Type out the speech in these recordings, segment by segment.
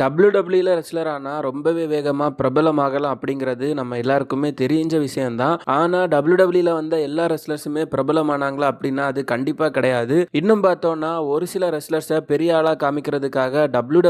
W டபிள்யூல wrestler ஆனால் ரொம்பவே வேகமாக பிரபலமாகலாம் அப்படிங்கிறது நம்ம எல்லாருக்குமே தெரிஞ்ச விஷயம்தான். ஆனால் டபிள்யூ டபிள்யூல வந்த எல்லா ரெஸ்லர்ஸுமே பிரபலமானாங்களா அப்படின்னா அது கண்டிப்பாக கிடையாது. இன்னும் பார்த்தோம்னா ஒரு சில ரெஸ்லர்ஸை பெரிய ஆளாக காமிக்கிறதுக்காக டபிள்யூ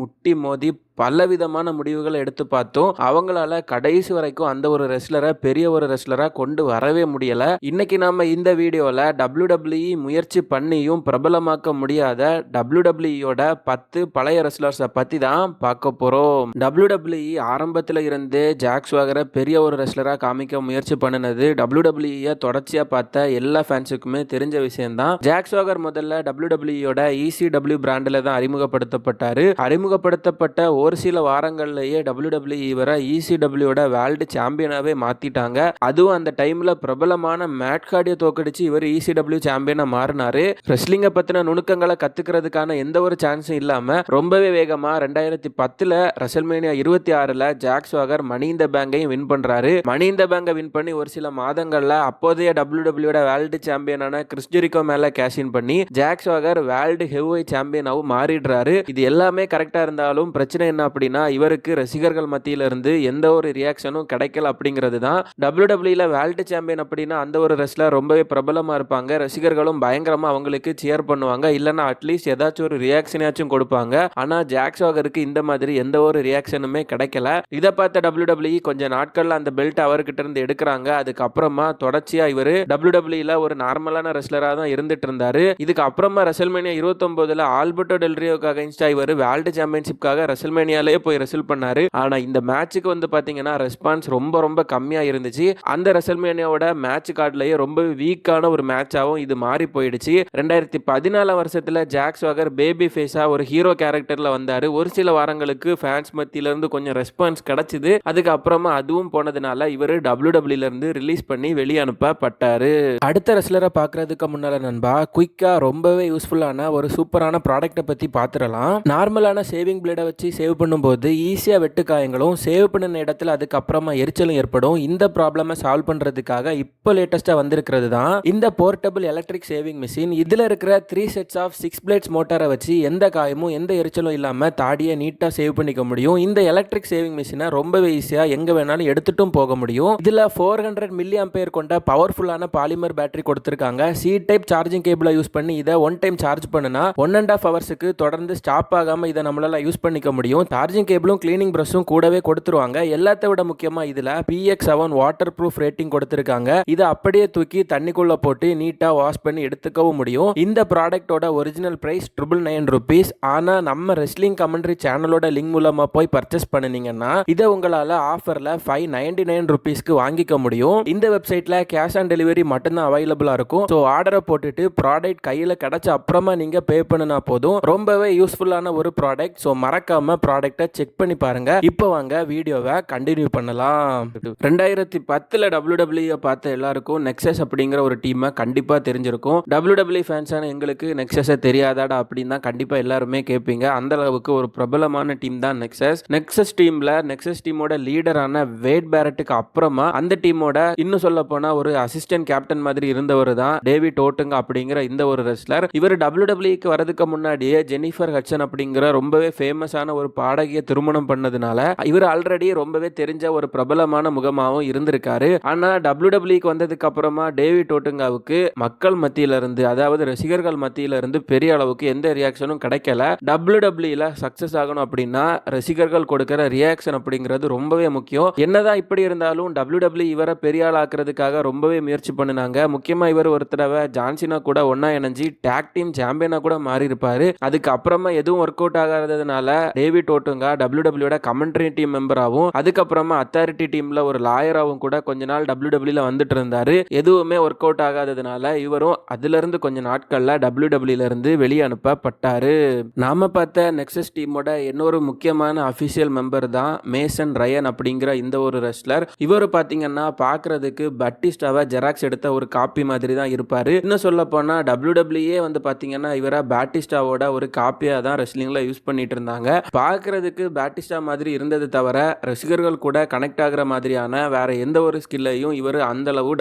முட்டி மோதி பல விதமான முடிவுகளை எடுத்து பார்த்தோம். அவங்களால கடைசி வரைக்கும் அந்த ஒரு ரெஸ்லரை பெரிய ஒரு ரெஸ்லராக கொண்டு வரவே முடியல. இன்னைக்கு நம்ம இந்த வீடியோவில் டபிள்யூ டபிள்யூ முயற்சி பண்ணியும் பிரபலமாக்க முடியாத டபிள்யூடபிள்யூஇயோட பத்து பழைய ரெஸ்லர்ஸை பற்றி தான் பார்க்க போறோம். டபிள்யூ டபிள்யூஇ ஆரம்பத்துல இருந்தே ஜாக்ஸ் வாகரை பெரிய ஒரு ரெஸ்லராக காமிக்க முயற்சி பண்ணினது. டபிள்யூ டபிள்யூஇயை தொடர்ச்சியா பார்த்த எல்லா ஃபேன்ஸுக்குமே தெரிஞ்ச விஷயம்தான். ஜாக்ஸ் வாகர் முதல்ல டபிள்யூ டபிள்யூயோட இசிடபிள்யூ பிராண்டில் தான் அறிமுகப்படுத்தப்பட்டாரு. அறிமுகப்படுத்தப்பட்ட ஒரு சில வாரங்கள்லேயே டபிள்யூ டபிள்யூஇ வர இசி டபிள்யூட வேர்ல்டு சாம்பியனாகவே மாற்றிட்டாங்க அதுவும் அந்த டைமில் பிரபலமான மேட் கார்டியை தோக்கடிச்சு இவர் இசிடபிள்யூ சாம்பியனாக மாறினாரு. ரெஸ்லிங்கை பற்றின நுணுக்கங்களை கத்துக்கிறதுக்கான எந்த ஒரு சான்ஸும் இல்லாமல் ரொம்பவே வேகமாக ரெண்டு ரெண்டாயிரத்தி பத்துல ரசல்மேனியா இருபத்தி ஆறுல ஜாக்ஸ் வாகர் மணி இந்த பேங்கையும் வின் பண்றாரு. மணி இந்த பேங்கை வின் பண்ணி ஒரு சில மாதங்கள்ல அப்போதைய டபிள்யூ டபிள்யூட வேர்ல்டு சாம்பியனான கிறிஸ்ஜெரிகோ மேல கேஷ் இன் பண்ணி ஜாக்ஸ் வாகர் வேர்ல்டு ஹெவ்வை சாம்பியனாகவும் மாறிடுறாரு. இது எல்லாமே கரெக்டா இருந்தாலும் பிரச்சனை என்ன அப்படின்னா இவருக்கு ரசிகர்கள் மத்தியில இருந்து எந்த ஒரு ரியாக்ஷனும் கிடைக்கல அப்படிங்கிறது தான். டபிள்யூ டபிள்யூல வேர்ல்டு சாம்பியன் அப்படின்னா அந்த ஒரு ரெஸ்லர் ரொம்பவே பிரபலமா இருப்பாங்க. ரசிகர்களும் பயங்கரமா அவங்களுக்கு சியர் பண்ணுவாங்க. இல்லைன்னா அட்லீஸ்ட் ஏதாச்சும் ஒரு ரியாக்ஷனாச்சும் கொடுப்பாங்க. ஆனா ஜாக்ஸ் வாகருக்கு இந்த மாதிரி எந்த ஒரு ரியாக்ஷனுமே கிடைக்கல. இதை பார்த்த டபிள்யூ டபிள்யூ கொஞ்சம் நாட்கள்ல அந்த பெல்ட் அவர்கிட்ட இருந்து எடுக்கிறாங்க. அதுக்கப்புறமா தொடர்ச்சியா இவர் டபிள்யூ டபிள்யூல ஒரு நார்மலான ரெஸ்லரா தான் இருந்துட்டு இருந்தாரு. இதுக்கு அப்புறமா ரெசல்மேனியா இருபத்தொன்பதுல ஆல்பர்டோ டெல்ரியோக்கு இன்ஸ்டா இவர் வேர்ல்டு சாம்பியன்ஷிப்காக ரெசல்மேனியாலே போய் ரெசல் பண்ணாரு. ஆனா இந்த மேட்சுக்கு வந்து பாத்தீங்கன்னா ரெஸ்பான்ஸ் ரொம்ப ரொம்ப கம்மியா இருந்துச்சு. அந்த ரெசல்மேனியாவோட மேட்ச் கார்டுலயே ரொம்ப வீக்கான ஒரு மேட்சாகவும் இது மாறி போயிடுச்சு. ரெண்டாயிரத்தி பதினாலாம் வருஷத்துல ஜாக்ஸ் வாகர் பேபி ஃபேஸா ஒரு ஹீரோ கேரக்டர்ல வந்தாரு. ஒரு சில வாரங்களுக்கு ஃபேன்ஸ் மத்தியில இருந்து கொஞ்சம் ரெஸ்பான்ஸ் கிடைச்சிது. அதுக்கப்புறமா அதுவும் போனதுனால இவர் டபிள்யூ டபிள்யூல இருந்து ரிலீஸ் பண்ணி வெளியே அனுப்பப்பட்டாரு அடுத்த ரெஸ்லரை பார்க்கறதுக்கு முன்னால நண்பா குயிக்கா ரொம்பவே யூஸ்ஃபுல்லான ஒரு சூப்பரான ப்ராடக்ட்டை பத்தி பார்த்துடலாம் நார்மலான சேவிங் பிளேடை வச்சு சேவ் பண்ணும்போது ஈஸியாக வெட்டு காயங்களும் சேவ் பண்ணின இடத்துல அதுக்கப்புறமா எரிச்சலும் ஏற்படும். இந்த ப்ராப்ளமை சால்வ் பண்ணுறதுக்காக இப்போ லேட்டஸ்ட்டாக வந்திருக்கிறது தான் இந்த போர்ட்டபிள் எலக்ட்ரிக் சேவிங் மிஷின் இதில் இருக்கிற three sets of six blades மோட்டாரை வச்சு எந்த காயமும் எந்த எரிச்சலும் இல்லாமல் தாடியை நீட்டாக சேவ் பண்ணிக்க முடியும். இந்த எலக்ட்ரிக் சேவிங் மிஷினை ரொம்பவே ஈஸியாக எங்கே வேணாலும் எடுத்துட்டும் போக முடியும். இதில் ஃபோர் ஹண்ட்ரட் மில்லி அம்பேர் கொண்ட பவர்ஃபுல்லான பாலிமர் பேட்டரி கொடுத்துருக்காங்க. சி டைப் சார்ஜிங் கேபிளை யூஸ் பண்ணி இதை ஒன் டைம் சார்ஜ் பண்ணுனா ஒன் அண்ட் ஆஃப் ஹவர்ஸுக்கு தொடர்ந்து ஸ்டாப் ஆகாமல் இதை நம்மளால் யூஸ் பண்ணிக்க முடியும். சார்ஜிங் கேபிளும் க்ளீனிங் ப்ரஷும் கூடவே கொடுத்துருவாங்க. எல்லாத்த விட முக்கியமாக இதில் PX seven waterproof rating கொடுத்துருக்காங்க. இதை அப்படியே தூக்கி தண்ணிக்குள்ளே போட்டு நீட்டாக வாஷ் பண்ணி எடுத்துக்கவும் முடியும். இந்த ப்ராடக்ட்டோட original price triple nine rupees ஆனால் நம்ம ரெஸ்லிங் செகண்டரி சேனலோட லிங்க் மூலமாக போய் பர்ச்சேஸ் பண்ணினீங்கன்னா இதை உங்களால் ஆஃபரில் ஃபைவ் நைன்டி நைன் ருபீஸ்க்கு வாங்கிக்க முடியும். இந்த வெப்சைட்டில் கேஷ் ஆன் டெலிவரி மட்டும்தான் அவைலபிளாக இருக்கும். ஸோ ஆர்டரை போட்டுட்டு ப்ராடக்ட் கையில் கிடைச்ச அப்புறமா நீங்கள் பே பண்ணினா போதும். ரொம்பவே யூஸ்ஃபுல்லான ஒரு ப்ராடக்ட் ஸோ மறக்காம ப்ராடக்ட்டை செக் பண்ணி பாருங்க. இப்போ வாங்க வீடியோவை கண்டினியூ பண்ணலாம். ரெண்டாயிரத்தி பத்தில் டபிள்யூ டபிள்யூ பார்த்த எல்லாருக்கும் நெக்ஸஸ் அப்படிங்கிற ஒரு டீமை கண்டிப்பாக தெரிஞ்சிருக்கும். டபிள்யூ டபிள்யூ ஃபேன்ஸான எங்களுக்கு நெக்ஸஸை தெரியாதாடா அப்படின்னு தான் கண்டிப்பாக எல்லாருமே கேட்பீங்க. அந்த அளவுக்கு ஒரு பிரபலமான டீம் தான் நெக்ஸஸ். நெக்ஸஸ் டீமில் நெக்ஸஸ் டீமோட லீடரான வேட் பேரட்டுக்கு அப்புறமா அந்த டீமோட இன்னும் சொல்ல போனா ஒரு அசிஸ்டன்ட் கேப்டன் மாதிரி இருந்தவர் தான் டேவிட் ஓட்டுங்க அப்படிங்கிற இந்த ஒரு ரெஸ்லர் இவர் டபிள்யூ டபிள்யூக்கு வரதுக்கு முன்னாடியே ஜெனிஃபர் ஹட்சன் அப்படிங்கிற ரொம்பவே ஃபேமஸான ஒரு பாடகியை திருமணம் பண்ணதுனால இவர் ஆல்ரெடி ரொம்பவே தெரிஞ்ச ஒரு பிரபலமான முகமாகவும் இருந்திருக்காரு. ஆனா டபிள்யூ டபிள்யூக்கு வந்ததுக்கு அப்புறமா டேவிட் ஓட்டுங்காவுக்கு மக்கள் மத்தியில இருந்து அதாவது ரசிகர்கள் மத்தியில இருந்து பெரிய அளவுக்கு எந்த ரியாக்ஷனும் கிடைக்கல. டபிள்யூ டபிள்யூல சக்சஸ் ஆகணும் அப்படின்னா ரசிகர்கள் கொடுக்கிற ரியாக்ஷன் அப்படிங்கிறது ரொம்பவே முக்கியம். என்னதான் இப்படி இருந்தாலும் டபிள்யூ டபிள்யூ இவரை பெரிய ஆள் ஆக்குறதுக்காக ரொம்பவே முயற்சி பண்ணினாங்க. முக்கியமாக இவர் ஒரு தடவை ஜான்சினா கூட ஒன்னா இணைஞ்சு டேக் டீம் சாம்பியனாக கூட மாறி இருப்பாரு அதுக்கப்புறமா எதுவும் ஒர்க் அவுட் ஆகாததுனால டேவிட் ஓட்டுங்கா டபிள்யூ டபிள்யூட கமெண்ட்ரி டீம் மெம்பராகவும் அதுக்கப்புறமா அத்தாரிட்டி டீம்ல ஒரு லாயராகவும் கூட கொஞ்ச நாள் டபிள்யூ டபிள்யூல வந்துட்டு இருந்தாரு. எதுவுமே ஒர்க் அவுட் ஆகாததுனால இவரும் அதுல இருந்து கொஞ்ச நாட்கள்ல டபிள்யூ டபிள்யூல இருந்து வெளியே அனுப்பப்பட்டாரு. நாம பார்த்த நெக்ஸஸ் டீமோட இன்னொரு முக்கியமான அஃபிஷியல் மெம்பர் தான் மேசன் ரயன் அப்படிங்கிற இந்த ஒரு ரெஸ்லர் இவர் பார்த்தீங்கன்னா பார்க்கறதுக்கு பட்டிஸ்டாவை ஜெராக்ஸ் எடுத்த ஒரு காப்பி மாதிரி தான் இருப்பார். இன்னும் சொல்ல போனால் டபிள்யூடபிள்யூஏ வந்து பார்த்தீங்கன்னா இவரை பேட்டிஸ்டாவோட ஒரு காப்பியாக தான் ரெஸ்லிங்கில் யூஸ் பண்ணிட்டு இருந்தாங்க. பார்க்கறதுக்கு பேட்டிஸ்டா மாதிரி இருந்தது தவிர ரசிகர்கள் கூட கனெக்ட் ஆகுற மாதிரியான வேற எந்த ஒரு ஸ்கில்லையும் இவர் அந்த அளவு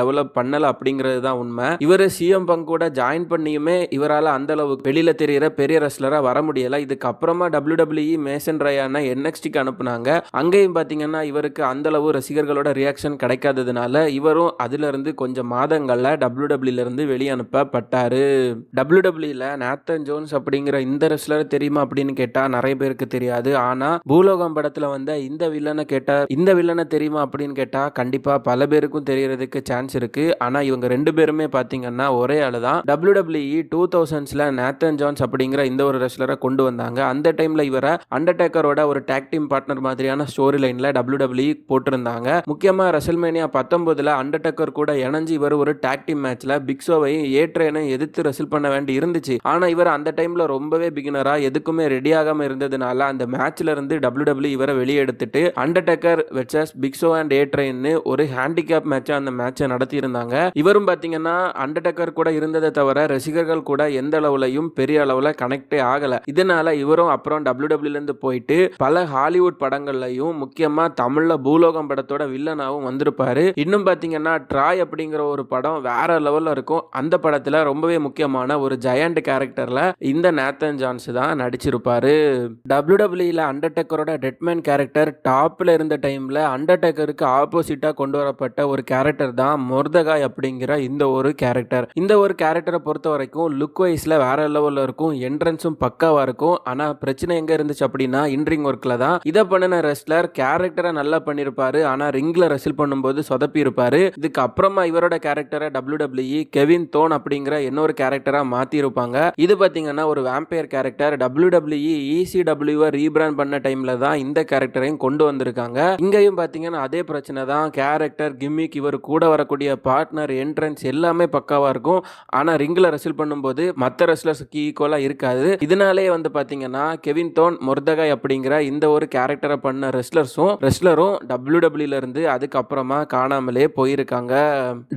டெவலப் பண்ணல அப்படிங்கிறது தான் உண்மை. இவர் சிஎம் பங்க் கூட ஜாயின் பண்ணியுமே இவரால் அந்த அளவு வெளியில தெரியிற பெரிய ரெஸ்லராக வர முடியல. இதுக்கு அப்புறமா டபிள்யூ மேசன் ரயானை என்எக்ஸ்டிக்கு அனுப்புனாங்க. அங்கேயும் பார்த்தீங்கன்னா இவருக்கு அந்தளவு ரசிகர்களோட ரியாக்ஷன் கிடைக்காததுனால இவரும் அதிலிருந்து கொஞ்சம் மாதங்களில் டபிள்யூ வெளியனுப்பப்பட்டார். டபிள்யூடபிள்யூல டபிள்யூ டபிள்யூல நேத்தன் ஜோன்ஸ் அப்படிங்கிற இந்த ரெஸ்லர் தெரியுமா அப்படின்னு கேட்டால் நிறைய பேருக்கு தெரியாது. ஆனால் பூலோகம் படத்தில் வந்த இந்த வில்லனை கேட்டால் இந்த வில்லனை தெரியுமா அப்படின்னு கேட்டால் கண்டிப்பாக பல பேருக்கும் தெரியறதுக்கு சான்ஸ் இருக்குது ஆனால் இவங்க ரெண்டு பேருமே பார்த்தீங்கன்னா ஒரே ஆளு தான் டபிள்யூ டபிள்யூஇ டூ தௌசண்ட்ஸில் நேத்தன் ஜான்ஸ் அப்படிங்கிற இந்த ஒரு ரெஸ்லரை கொண்டு வந்தாங்க. அந்த டைம்ல இவரை அண்டர்டேக்கரோட ஒரு டேக் டீம் பார்ட்னர் மாதிரியான ஸ்டோரி லைன்ல டபிள்யூ டபிள்யூ போட்டிருந்தாங்க. முக்கியமா ரெசல்மேனியா பத்தொன்பதுல அண்டர்டேக்கர் கூட இணைஞ்சு இவர் ஒரு டேக் டீம் மேட்ச்சில் பிக்ஸோவையும் ட்ரெயினை எதிர்த்து ரெசில் பண்ண வேண்டி இருந்துச்சு. ஆனா இவர் அந்த டைம்ல ரொம்பவே பிகினராக எதுக்குமே ரெடி ஆகாமல் இருந்ததுனால அந்த மேட்ச்ல இருந்து டபிள்யூ டபிள்யூ இவரை வெளியெடுத்துட்டு அண்டர்டேக்கர் வெச்சஸ் பிக்ஸோ அண்ட் ஏட்ரைன்னு ஒரு ஹேண்டிகேப் மேட்ச் அந்த மேட்சை நடத்தியிருந்தாங்க. இவரும் பாத்தீங்கன்னா அண்டர்டேக்கர் கூட இருந்ததை தவிர ரசிகர்கள் கூட எந்த அளவுலையும் பெரிய அளவில் கனெக்டே ஆகலை. இதனால இவரும் அப்புறம் டபிள்யூ போயிட்டு பல ஹாலிவுட் படங்கள்லையும் முக்கியமாக தமிழில் பூலோகம் படத்தோட வில்லனாகவும் வந்திருப்பாரு. இன்னும் பார்த்தீங்கன்னா ட்ராய் அப்படிங்கிற ஒரு படம் வேற லெவலில் இருக்கும். அந்த படத்தில் ரொம்பவே முக்கியமான ஒரு ஜெயண்ட் கேரக்டரில் இந்த நேத்தன் ஜான்ஸ் தான் நடிச்சிருப்பாரு. டபிள்யூ டபிள்யூல அண்டர்டேக்கரோட டெட்மேன் கேரக்டர் டாப்பில் இருந்த டைமில் அண்டர்டேக்கருக்கு ஆப்போசிட்டாக கொண்டு வரப்பட்ட ஒரு கேரக்டர் தான் மொர்தகாய் அப்படிங்கிற இந்த ஒரு கேரக்டர் இந்த ஒரு கேரக்டரை பொறுத்த வரைக்கும் லுக் வைஸில் வேற லெவலில் இருக்கும். என்ட்ரன்ஸும் பக்காவாக இருக்கும். ஆனால் பிரச்சனை எங்கே இருந்துச்சு அப்படின்னா இன்ரிங் ஒர்க்கில் தான். இதை பண்ணின ரெஸ்லர் கேரக்டரை நல்லா பண்ணியிருப்பாரு ஆனால் ரிங்கில் ரெசில் பண்ணும்போது சொதப்பி இருப்பாரு. இதுக்கு அப்புறமா இவரோட கேரக்டரை டபிள்யூ டபிள்யூஇ கெவின் தோன் அப்படிங்கிற இன்னொரு கேரக்டராக மாத்தி இது பார்த்தீங்கன்னா ஒரு vampire character W W ECW rebrand பண்ண டைமில் தான் இந்த கேரக்டரையும் கொண்டு வந்திருக்காங்க. இங்கேயும் பார்த்தீங்கன்னா அதே பிரச்சனை தான். கேரக்டர் கிம்மிக் இவர் கூட வரக்கூடிய பார்ட்னர் என்ட்ரன்ஸ் எல்லாமே பக்காவாக இருக்கும். ஆனால் ரிங்கில் ரெசில் பண்ணும்போது மற்ற ரெஸ்லர்ஸுக்கு ஈக்குவலாக இருக்காது. இதனாலே வந்து பார்த்தீங்கன்னா கெவின் தோன் மொர்தகாய் அப்படிங்கிற இந்த ஒரு கேரக்டரை பண்ண ரெஸ்லர்ஸும் ரெஸ்லரும் டபிள்யூ டபிள்யூல இருந்து அதுக்கப்புறமா காணாமலே போயிருக்காங்க.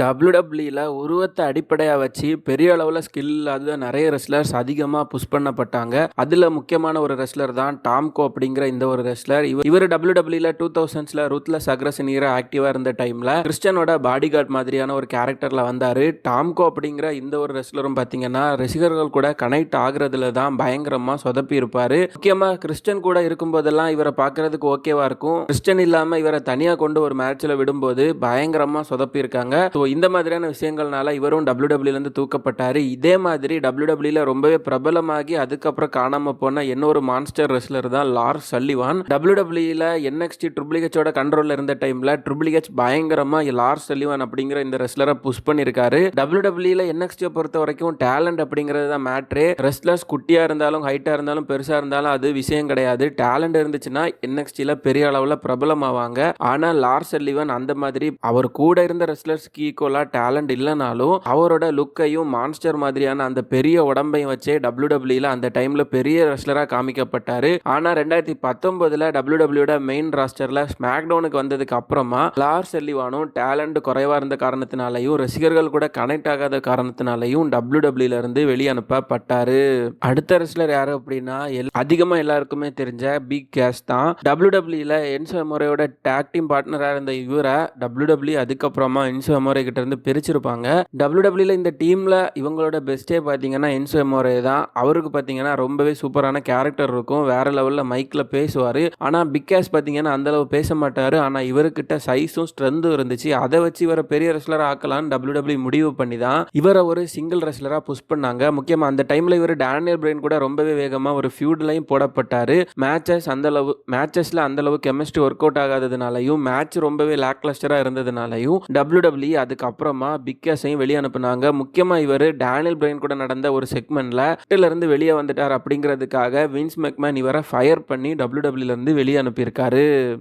டபிள்யூ டபிள்யூல உருவத்தை அடிப்படையாக வச்சு பெரிய அளவில் ஸ்கில் இல்லாத நிறைய ரெஸ்லர்ஸ் அதிகமாக புஷ் பண்ணப்பட்டாங்க. அதில் முக்கியமான ஒரு ரெஸ்லர் தான் டாம்கோ அப்படிங்கிற இந்த ஒரு ரெஸ்லர் இவர் இவர் டபிள்யூ டபிள்யூல டூ தௌசண்ட்ஸில் ரூத்லஸ் அக்ரஸன் ஈர ஆக்டிவாக இருந்த டைமில் கிறிஸ்டனோட பாடி கார்டு மாதிரியான ஒரு கேரக்டரில் வந்தார். டாம்கோ அப்படிங்கிற இந்த ஒரு ரெஸ்லரும் பார்த்தீங்கன்னா ரசிகர்கள் கூட கனெக்ட் ஆகுறதுல தான் பயங்கரமாக சொதப்பி இருப்பார் முக்கியமாக கிறிஸ்டன் கூட இருக்கும்போதெல்லாம் இவரை பார்க்கறதுக்கு ஓகேவா இருக்கும். கிறிஸ்டன் இல்லாமல் இவரை தனியாக கொண்டு ஒரு மேட்ச்சில் விடும்போது பயங்கரமாக சொதப்பியிருக்காங்க. ஸோ இந்த மாதிரியான விஷயங்கள்னால இவரும் டபிள்யூ டபிள்யூலேருந்து தூக்கப்பட்டார். இதே மாதிரி டபிள்யூ டபிள்யூல ரொம்பவே பிரபலமாகி அதுக்கப்புறம் காணாமல் போன இன்னொரு மான்ஸ்டர் ரெஸ்லர் தான் லார்ஸ் சல்லிவான் டபிள்யூ டபிள்யூல என்எக்ஸ்டி ட்ரிபிள் ஹெச்சோட கண்ட்ரோலில் இருந்த டைமில் ட்ரிபிள் ஹெச் பயங்கரமாக லார்ஸ் சல்லிவான் அப்படிங்கிற இந்த ரெஸ்லரை புஷ் பண்ணியிருக்காரு. டபிள்யூ டபிள்யூல என்எக்ஸ்டியை பொறுத்த வரைக்கும் டேலண்ட் அப்படிங்கிறது தான் மேட்ரு ரெஸ்லர்ஸ் குட்டியாக இருந்தாலும் ஹைட்டாக இருந்தாலும் பெருசாக இருந்தாலும் அது விஷயம் கிடையாது. டேலண்ட் இருந்துச்சுன்னா என்எக்ஸ்டியில் பெரிய அளவில் பிரபலமாவாங்க. ஆனால் லார்ஸ் சல்லிவன் அந்த மாதிரி அவர் கூட இருந்த ரெஸ்லர்ஸ்க்கு ஈக்குவலாக டேலண்ட் இல்லைனாலும் அவரோட லுக்கையும் மான்ஸ்டர் மாதிரியான அந்த பெரிய உடம்பையும் வச்சே டபிள்யூ டபிள்யூல அந்த டைமில் பெரிய ரெஸ்லராக காமிக்கப்பட்டார். ஆனால் ரெண்டாயிரத்தி பத்தொன்பதில் டபிள்யூ டபிள்யூட மெயின் ராஸ்டரில் ஸ்மாக்டவுனுக்கு வந்ததுக்கு அப்புறமா லார்ஸ் எல்லிவானும் டேலண்ட் குறைவாக இருந்த காரணத்தினாலையும் ரசிகர்கள் கூட கனெக்ட் ஆகாத காரணத்தினாலையும் டபிள்யூ டபிள்யூல இருந்து வெளியே அடுத்த ரெஸ்லர் யார் அப்படின்னா அதிகமாக எல்லாருக்குமே தெரிஞ்ச பிக் கேஸ் தான். டபிள்யூ டபிள்யூல என்சோ முறையோட டாக் டீம் பார்ட்னராக இருந்த இவரை டபிள்யூ டபிள்யூ அதுக்கப்புறமா என்சோ முறை கிட்ட இருந்து பிரிச்சிருப்பாங்க. டபிள்யூ டபிள்யூல இந்த டீம்ல இவங்களோட பெஸ்ட்டே பார்த்தீங்கன்னா என்சோ முறை தான். அவருக்கு பார்த்தீங்கன்னா ரொம்பவே சூப்பரான கேரக்டர் இருக்கும். வேற லெவலில் மைக்கில் பேசுவார். ஆனால் பிக் கேஸ் பார்த்தீங்கன்னா அந்தளவு பேச மாட்டார். ஆனால் இவர்கிட்ட சைஸும் ஸ்ட்ரென்த்தும் இருந்துச்சு. அதை வச்சு இவரை பெரிய ரெஸ்லர் ஆக்கலாம்னு டபிள்யூ டபிள்யூ முடிவு பண்ணி தான் இவரை ஒரு சிங்கிள் ரெஸ்லராக புஷ் பண்ணாங்க. முக்கியமாக அந்த டைமில் இவர் டேனியல் பிரெயின் கூட ரொம்பவே வேகமாக ஒரு ஃபியூட்லையும் போடப்பட்டார். மேட்சஸ் அந்தளவு மேட்சஸில் அந்தளவு கெமிஸ்ட்ரி ஒர்க் அவுட் ஆகாததுனாலையும் மேட்ச் ரொம்பவே லேக்லஸ்டராக இருந்ததுனாலையும் டபிள்யூ டபிள்யூ அதுக்கப்புறமா பிக்கஸையும் வெளியே அனுப்புனாங்க. முக்கியமாக இவர் டேனியல் பிரெயின் கூட நடந்த ஒரு செக்மெண்ட்டில் இருந்து வெளியே வந்துட்டார் அப்படிங்கிறதுக்காக வின்ஸ் மெக்மேன் இவரை ஃபயர் பண்ணி டபிள்யூ டபிள்யூலேருந்து வெளியே அனுப்பியிருக்காரு.